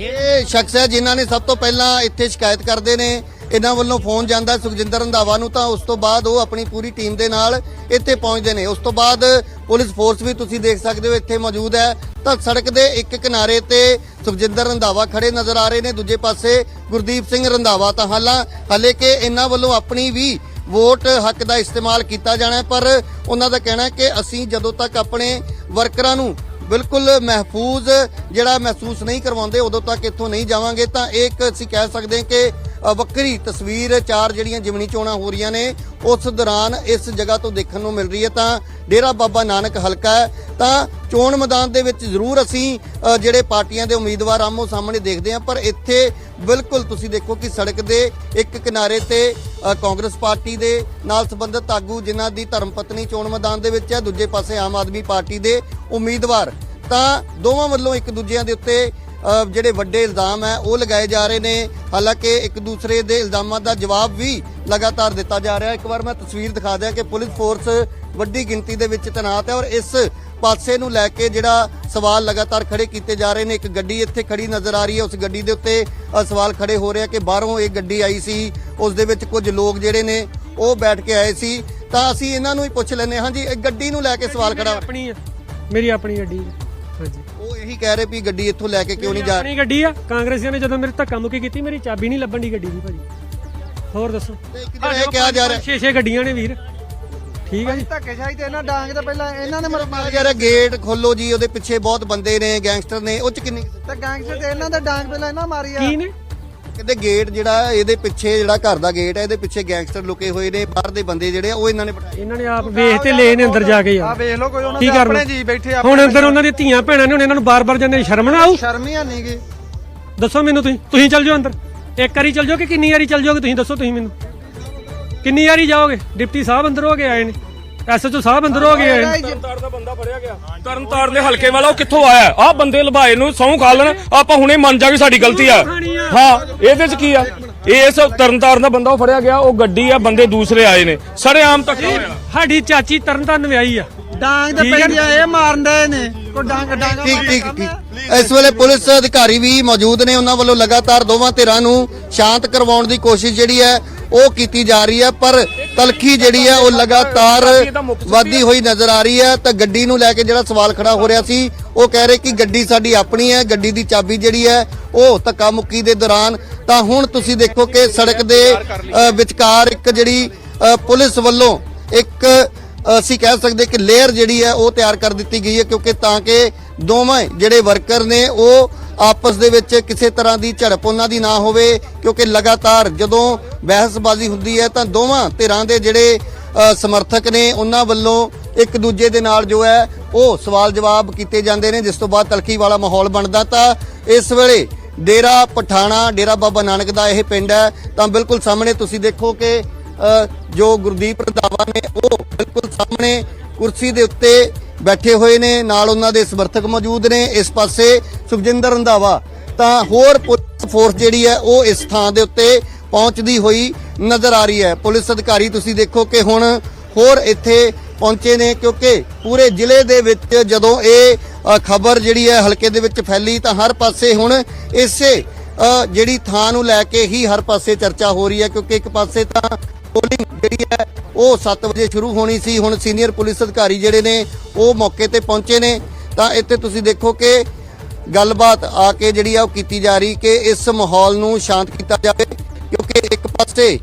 ਇਹ ਸ਼ਖਸ ਹੈ ਜਿਨ੍ਹਾਂ ਨੇ ਸਭ ਤੋਂ ਪਹਿਲਾਂ ਇੱਥੇ ਸ਼ਿਕਾਇਤ ਕਰਦੇ ਨੇ ਇਹਨਾਂ ਵੱਲੋਂ ਫੋਨ ਜਾਂਦਾ ਸੁਖਜਿੰਦਰ ਰੰਧਾਵਾ ਨੂੰ ਤਾਂ ਉਸ ਤੋਂ ਬਾਅਦ ਉਹ ਆਪਣੀ ਪੂਰੀ ਟੀਮ ਦੇ ਨਾਲ ਇੱਥੇ ਪਹੁੰਚਦੇ ਨੇ। ਉਸ ਤੋਂ ਬਾਅਦ ਪੁਲਿਸ ਫੋਰਸ ਵੀ ਤੁਸੀਂ ਦੇਖ ਸਕਦੇ ਹੋ, ਇੱਥੇ ਮੌਜੂਦ ਹੈ। ਤਾਂ ਸੜਕ ਦੇ ਇੱਕ ਕਿਨਾਰੇ ਤੇ ਸੁਖਜਿੰਦਰ ਰੰਧਾਵਾ ਖੜੇ ਨਜ਼ਰ ਆ ਰਹੇ ਨੇ। ਦੂਜੇ ਪਾਸੇ ਗੁਰਦੀਪ ਸਿੰਘ ਰੰਧਾਵਾ ਤਾਂ ਹਾਲਾਂ, ਹਲੇ ਕਿ ਇਹਨਾਂ ਵੱਲੋਂ ਆਪਣੀ ਵੀ ਵੋਟ ਹੱਕ ਦਾ ਇਸਤੇਮਾਲ ਕੀਤਾ ਜਾਣਾ ਪਰ ਉਹਨਾਂ ਦਾ ਕਹਿਣਾ ਹੈ ਕਿ ਅਸੀਂ ਜਦੋਂ ਤੱਕ ਆਪਣੇ ਵਰਕਰਾਂ ਨੂੰ ਬਿਲਕੁਲ ਮਹਿਫੂਜ਼ ਜਿਹੜਾ ਮਹਿਸੂਸ ਨਹੀਂ ਕਰਵਾਉਂਦੇ, ਉਦੋਂ ਤੱਕ ਇੱਥੋਂ ਨਹੀਂ ਜਾਵਾਂਗੇ, ਤਾਂ ਇਹ ਇੱਕ ਅਸੀਂ ਕਹਿ ਸਕਦੇ ਹਾਂ ਕਿ ਵੱਖਰੀ ਤਸਵੀਰ ਚਾਰ ਜਿਹੜੀਆਂ ਜਿਮਣੀ ਚੋਣਾਂ ਹੋ ਰਹੀਆਂ ਨੇ, ਉਸ ਦੌਰਾਨ ਇਸ ਜਗ੍ਹਾ ਤੋਂ ਦੇਖਣ ਨੂੰ ਮਿਲ ਰਹੀ ਹੈ, ਤਾਂ ਡੇਰਾ ਬਾਬਾ ਨਾਨਕ ਹਲਕਾ ਹੈ ਤਾਂ ਚੋਣ ਮੈਦਾਨ ਦੇ ਵਿੱਚ ਜ਼ਰੂਰ ਅਸੀਂ ਜਿਹੜੇ ਪਾਰਟੀਆਂ ਦੇ ਉਮੀਦਵਾਰ ਆਮੋ ਸਾਹਮਣੇ ਦੇਖਦੇ ਹਾਂ, ਪਰ ਇੱਥੇ ਬਿਲਕੁਲ ਤੁਸੀਂ ਦੇਖੋ ਕਿ ਸੜਕ ਦੇ ਇੱਕ ਕਿਨਾਰੇ ਤੇ ਕਾਂਗਰਸ ਪਾਰਟੀ ਦੇ ਨਾਲ ਸੰਬੰਧਿਤ ਆਗੂ ਜਿਨ੍ਹਾਂ ਦੀ ਧਰਮ ਪਤਨੀ ਚੋਣ ਮੈਦਾਨ ਦੇ ਵਿੱਚ ਹੈ, ਦੂਜੇ ਪਾਸੇ ਆਮ ਆਦਮੀ ਪਾਰਟੀ ਦੇ ਉਮੀਦਵਾਰ। ਤਾਂ ਦੋਵਾਂ ਵੱਲੋਂ ਇੱਕ ਦੂਜਿਆਂ ਦੇ ਉੱਤੇ ਜਿਹੜੇ ਵੱਡੇ ਇਲਜ਼ਾਮ ਹੈ, ਉਹ ਲਗਾਏ ਜਾ ਰਹੇ ਨੇ। ਹਾਲਾਂਕਿ ਇੱਕ ਦੂਸਰੇ ਦੇ ਇਲਜ਼ਾਮਾਂ ਦਾ ਜਵਾਬ ਵੀ ਲਗਾਤਾਰ ਦਿੱਤਾ ਜਾ ਰਿਹਾ ਇੱਕ ਵਾਰ ਮੈਂ ਤਸਵੀਰ ਦਿਖਾ ਦਿਆਂ ਕਿ ਪੁਲਿਸ ਫੋਰਸ ਵੱਡੀ ਗਿਣਤੀ ਦੇ ਵਿੱਚ ਤੈਨਾਤ ਹੈ ਔਰ ਇਸ ਪਾਸੇ ਨੂੰ ਲੈ ਕੇ ਜਿਹੜਾ ਸਵਾਲ ਲਗਾਤਾਰ ਖੜੇ ਕੀਤੇ ਜਾ ਰਹੇ ਨੇ ਇੱਕ ਗੱਡੀ ਇੱਥੇ ਖੜੀ ਨਜ਼ਰ ਆ ਰਹੀ ਹੈ ਉਸ ਗੱਡੀ ਦੇ ਉੱਤੇ ਸਵਾਲ ਖੜੇ ਹੋ ਰਹੇ ਆ ਕਿ ਬਾਹਰੋਂ ਇਹ ਗੱਡੀ ਆਈ ਸੀ ਉਸ ਦੇ ਵਿੱਚ ਕੁਝ ਲੋਕ ਜਿਹੜੇ ਨੇ ਉਹ ਬੈਠ ਕੇ ਆਏ ਸੀ। ਤਾਂ ਅਸੀਂ ਇਹਨਾਂ ਨੂੰ ਹੀ ਪੁੱਛ ਲੈਂਦੇ ਹਾਂ ਜੀ ਇਹ ਗੱਡੀ ਨੂੰ ਲੈ ਕੇ ਸਵਾਲ ਖੜਾ ਆਪਣੀ ਆ। ਮੇਰੀ ਆਪਣੀ ਗੱਡੀ ਹੈ ਹਾਂਜੀ। ਉਹ ਇਹੀ ਕਹਿ ਰਹੇ ਵੀ ਗੱਡੀ ਇੱਥੋਂ ਲੈ ਕੇ ਕਿਉਂ ਨਹੀਂ ਜਾ ਆਪਣੀ ਗੱਡੀ ਆ। ਕਾਂਗਰਸੀਆਂ ਨੇ ਜਦੋਂ ਮੇਰੇ ਧੱਕਾ ਮੁੱਕੀ ਕੀਤੀ ਮੇਰੀ ਚਾਬੀ ਨਹੀਂ ਲੱਭਣ ਦੀ ਗੱਡੀ ਦੀ ਭਾਜੀ। ਹੋਰ ਦੱਸੋ। ਤੇ ਇੱਕ ਜਿਹੜਾ ਇਹ ਕਿਹਾ ਜਾ ਰਿਹਾ ਛੇ ਛੇ ਗੱਡੀਆਂ ਨੇ ਵੀਰ। ਠੀਕ ਹੈ ਜੀ। ਧੱਕੇਸ਼ਾਹੀ ਤੇ ਇਹਨਾਂ ਡਾਂਗ ਤੇ ਪਹਿਲਾਂ ਇਹਨਾਂ ਨੇ ਕਿਹਾ ਜਾ ਰਿਹਾ ਗੇਟ ਖੋਲੋ ਜੀ ਉਹਦੇ ਪਿੱਛੇ ਬਹੁਤ ਬੰਦੇ ਨੇ ਗੈਂਗਸਟਰ ਨੇ ਉਹ ਚ ਕਿੰਨੀ ਤੇ ਗੈਂਗਸਟਰ ਤੇ ਇਹਨਾਂ ਦੇ ਡਾਂਗ ਪਹਿਲਾਂ ਇਹਨਾਂ ਮਾਰੀ ਕੀ ਨੇ? ਕਹਿੰਦੇ ਗੇਟ ਜਿਹੜਾ ਇਹਦੇ ਪਿੱਛੇ ਜਿਹੜਾ ਘਰ ਦਾ ਗੇਟ ਹੈ ਇਹਦੇ ਪਿੱਛੇ ਗੈਂਗਸਟਰ ਲੁਕੇ ਹੋਏ ਨੇ ਬਾਹਰ ਦੇ ਬੰਦੇ ਜਿਹੜੇ ਆ ਉਹ ਇਹਨਾਂ ਨੇ ਬਿਠਾਏ। ਇਹਨਾਂ ਨੇ ਆਪ ਵੇਖ ਤੇ ਲਏ ਨੇ ਅੰਦਰ ਜਾ ਕੇ ਆ ਯਾਰ ਵੇਖ ਲਓ ਕੋਈ ਉਹਨਾਂ ਕੀ ਦੇ ਆਪਣੇ ਜੀ ਬੈਠੇ ਹੁਣ ਅੰਦਰ ਉਹਨਾਂ ਦੀਆਂ ਧੀਆਂ ਭੈਣਾਂ ਨੇ ਹੁਣ ਇਹਨਾਂ ਨੂੰ ਬਾਰ-ਬਾਰ ਜਾਂਦੇ ਸ਼ਰਮ ਨਾ ਆਊ? ਸ਼ਰਮ ਹੀ ਨਹੀਂ ਗੀ। ਦੱਸੋ ਮੈਨੂੰ ਤੁਸੀਂ ਤੁਸੀਂ ਚੱਲ ਜਾਓ ਅੰਦਰ। ਇੱਕ ਵਾਰੀ ਚੱਲ ਜਾਓ ਕਿ ਕਿੰਨੀ ਵਾਰੀ ਚੱਲ ਜਾਓਗੇ ਤੁਸੀਂ ਦੱਸੋ ਤੁਸੀਂ ਮੈਨੂੰ। ਕਿੰਨੀ ਵਾਰੀ ਜਾਓਗੇ? ਡਿਪਟੀ ਸਾਹਿਬ ਅੰਦਰ ਹੋ ਕੇ ਆਏ ਨੇ। ਐਸਐਚਓ ਸਾਹਿਬ ਅੰਦਰ ਹੋ ਕੇ ਆਏ ਨੇ। ਤਰਨਤਾਰ ਦਾ ਬੰਦਾ ਫੜਿਆ ਗਿਆ ਤਰਨਤਾਰ ਦੇ ਹਲਕੇ ਵਾਲਾ ਉਹ ਕਿੱਥੋਂ ਆਇਆ? ਆਹ ਬੰਦੇ ਲਭਾਏ ਨੂੰ ਸੌਂ ਖਾ ਲੈਣ ਆਪਾਂ ਹੁਣੇ ਮੰਨ ਜਾ ਵੀ ਸਾਡੀ ਗਲਤੀ ਆ। ਹਾਂ ਇਹਦੇ ਚ ਕੀ ਆ? ਇਸ ਤਰਨਤਾਰ ਦਾ ਬੰਦਾ ਉਹ ਫੜਿਆ ਗਿਆ ਉਹ ਗੱਡੀ ਆ ਬੰਦੇ ਦੂਸਰੇ ਆਏ ਨੇ। ਸਾਰੇ ਆਮ ਤੱਕ ਹੋਇਆ ਸਾਡੀ ਚਾਚੀ ਤਰਨਤਾਰਨ ਵਿਆਹੀ ਆ। ਡਾਂਗ ਦੇ ਪੈਣ ਇਹ ਮਾਰਨ ਦੇ ਨੇ। ਕੋਈ ਡਾਂਗ ਡਾਂਗ ਠੀਕ ਠੀਕ ਠੀਕ। ਇਸ ਵੇਲੇ ਪੁਲਿਸ ਅਧਿਕਾਰੀ ਵੀ ਮੌਜੂਦ ਨੇ ਉਹਨਾਂ ਵੱਲੋਂ ਲਗਾਤਾਰ ਦੋਵਾਂ ਧਿਰਾਂ ਨੂੰ ਸ਼ਾਂਤ ਕਰਵਾਉਣ ਦੀ ਕੋਸ਼ਿਸ਼ ਜਿਹੜੀ ਹੈ ਉਹ ਕੀਤੀ ਜਾ ਰਹੀ ਹੈ, ਪਰ ਤਲਖੀ ਜਿਹੜੀ ਹੈ, ਉਹ ਲਗਾਤਾਰ ਵਧਦੀ ਹੋਈ ਨਜ਼ਰ ਆ ਰਹੀ ਹੈ। ਤਾਂ ਗੱਡੀ ਨੂੰ ਲੈ ਕੇ ਜਿਹੜਾ ਸਵਾਲ ਖੜਾ ਹੋ ਰਿਹਾ ਸੀ, ਉਹ ਕਹਿ ਰਹੇ ਕਿ ਗੱਡੀ ਸਾਡੀ ਆਪਣੀ ਹੈ, ਗੱਡੀ ਦੀ ਚਾਬੀ ਜਿਹੜੀ ਹੈ, ਉਹ ਧੱਕਾ ਮੁੱਕੀ ਦੇ ਦੌਰਾਨ। ਤਾਂ ਹੁਣ ਤੁਸੀਂ ਦੇਖੋ ਕਿ ਸੜਕ ਦੇ ਵਿਚਕਾਰ ਇੱਕ ਜਿਹੜੀ ਪੁਲਿਸ ਵੱਲੋਂ ਇੱਕ ਅਸੀਂ ਕਹਿ ਸਕਦੇ ਕਿ ਲੇਅਰ ਜਿਹੜੀ ਹੈ, ਉਹ ਤਿਆਰ ਕਰ ਦਿੱਤੀ ਗਈ ਹੈ, ਕਿਉਂਕਿ ਤਾਂ ਕਿ ਦੋਵੇਂ ਜਿਹੜੇ ਵਰਕਰ ਨੇ, ਉਹ ਆਪਸ ਦੇ ਵਿੱਚ ਕਿਸੇ ਤਰ੍ਹਾਂ ਦੀ ਝੜਪ ਉਹਨਾਂ ਦੀ ਨਾ ਹੋਵੇ, ਕਿਉਂਕਿ ਲਗਾਤਾਰ ਜਦੋਂ ਬਹਿਸਬਾਜ਼ੀ ਹੁੰਦੀ ਹੈ ਤਾਂ ਦੋਵਾਂ ਧਿਰਾਂ ਦੇ ਜਿਹੜੇ ਸਮਰਥਕ ਨੇ ਉਹਨਾਂ ਵੱਲੋਂ ਇੱਕ ਦੂਜੇ ਦੇ ਨਾਲ ਜੋ ਹੈ, ਉਹ ਸਵਾਲ ਜਵਾਬ ਕੀਤੇ ਜਾਂਦੇ ਨੇ, ਜਿਸ ਤੋਂ ਬਾਅਦ ਤਲਖੀ ਵਾਲਾ ਮਾਹੌਲ ਬਣਦਾ ਤਾਂ ਇਸ ਵੇਲੇ ਡੇਰਾ ਪਠਾਣਾ, ਡੇਰਾ ਬਾਬਾ ਨਾਨਕ ਦਾ ਇਹ ਪਿੰਡ ਹੈ, ਤਾਂ ਬਿਲਕੁਲ ਸਾਹਮਣੇ ਤੁਸੀਂ ਦੇਖੋ ਕਿ ਜੋ ਗੁਰਦੀਪ ਰੰਧਾਵਾ ਨੇ ਉਹ ਬਿਲਕੁਲ ਸਾਹਮਣੇ ਕੁਰਸੀ ਦੇ ਉੱਤੇ ਬੈਠੇ ਹੋਏ ਨੇ, ਨਾਲ ਉਹਨਾਂ ਦੇ ਸਮਰਥਕ ਮੌਜੂਦ ਨੇ ਇਸ ਪਾਸੇ ਸੁਖਜਿੰਦਰ ਰੰਧਾਵਾ। ਤਾਂ ਹੋਰ ਪੁਲਿਸ ਫੋਰਸ ਜਿਹੜੀ ਹੈ, ਉਹ ਇਸ ਥਾਂ ਦੇ ਉੱਤੇ ਪਹੁੰਚਦੀ ਹੋਈ ਨਜ਼ਰ ਆ ਰਹੀ ਹੈ। ਪੁਲਿਸ ਅਧਿਕਾਰੀ, ਤੁਸੀਂ ਦੇਖੋ ਕਿ ਹੁਣ ਹੋਰ ਇੱਥੇ ਪਹੁੰਚੇ ਨੇ, ਕਿਉਂਕਿ ਪੂਰੇ ਜ਼ਿਲ੍ਹੇ ਦੇ ਵਿੱਚ ਜਦੋਂ ਇਹ ਖਬਰ ਜਿਹੜੀ ਹੈ, ਹਲਕੇ ਦੇ ਵਿੱਚ ਫੈਲੀ, ਤਾਂ ਹਰ ਪਾਸੇ ਹੁਣ ਇਸੇ ਜਿਹੜੀ ਥਾਂ ਨੂੰ ਲੈ ਕੇ ਹੀ ਹਰ ਪਾਸੇ ਚਰਚਾ ਹੋ ਰਹੀ ਹੈ, ਕਿਉਂਕਿ ਇੱਕ ਪਾਸੇ ਤਾਂ ਪੋਲਿੰਗ ਜਿਹੜੀ ਹੈ ਉਹ 7 ਵਜੇ ਸ਼ੁਰੂ ਹੋਣੀ ਸੀ, ਹੁਣ ਸੀਨੀਅਰ ਪੁਲਿਸ ਅਧਿਕਾਰੀ ਜਿਹੜੇ ਨੇ, ਉਹ ਮੌਕੇ ਤੇ ਪਹੁੰਚੇ ਨੇ। ਤਾਂ ਇੱਥੇ ਤੁਸੀਂ ਦੇਖੋ ਕਿ ਗੱਲਬਾਤ ਆ ਕੇ ਜਿਹੜੀ ਆ ਉਹ ਕੀਤੀ ਜਾ ਰਹੀ ਕਿ ਇਸ ਮਾਹੌਲ ਨੂੰ ਸ਼ਾਂਤ ਕੀਤਾ ਜਾਵੇ, ਕਿਉਂਕਿ ਇੱਕ ਪਾਸੇ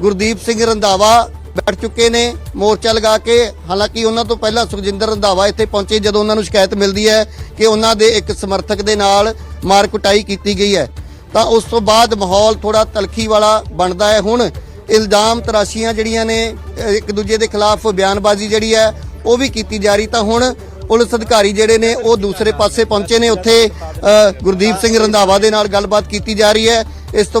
ਗੁਰਦੀਪ ਸਿੰਘ ਰੰਧਾਵਾ ਬੈਠ ਚੁੱਕੇ ਨੇ ਮੋਰਚਾ ਲਗਾ ਕੇ। ਹਾਲਾਂਕਿ ਉਹਨਾਂ ਤੋਂ ਪਹਿਲਾਂ ਸੁਖਜਿੰਦਰ ਰੰਧਾਵਾ ਇੱਥੇ ਪਹੁੰਚੇ, ਜਦੋਂ ਉਹਨਾਂ ਨੂੰ ਸ਼ਿਕਾਇਤ ਮਿਲਦੀ ਹੈ ਕਿ ਉਹਨਾਂ ਦੇ ਇੱਕ ਸਮਰਥਕ ਦੇ ਨਾਲ ਮਾਰ ਕੁਟਾਈ ਕੀਤੀ ਗਈ ਹੈ। ਤਾਂ ਉਸ ਤੋਂ ਬਾਅਦ ਮਾਹੌਲ ਥੋੜਾ ਤਲਖੀ ਵਾਲਾ ਬਣਦਾ ਹੈ ਹੁਣ। ਇਲਜ਼ਾਮ ਤਰਾਸ਼ੀਆਂ ਜਿਹੜੀਆਂ ਨੇ ਇੱਕ ਦੂਜੇ ਦੇ ਖਿਲਾਫ ਬਿਆਨਬਾਜ਼ੀ ਜਿਹੜੀ ਹੈ, ਉਹ ਵੀ ਕੀਤੀ ਜਾ ਰਹੀ। ਤਾਂ ਹੁਣ ਪੁਲਿਸ ਅਧਿਕਾਰੀ ਜਿਹੜੇ ਨੇ, ਉਹ ਦੂਸਰੇ ਪਾਸੇ ਪਹੁੰਚੇ ਨੇ। ਉੱਥੇ ਗੁਰਦੀਪ ਸਿੰਘ ਰੰਧਾਵਾ ਦੇ ਨਾਲ ਗੱਲਬਾਤ ਕੀਤੀ ਜਾ ਰਹੀ ਹੈ। ਇਸ ਤੋਂ ਬਾਅਦ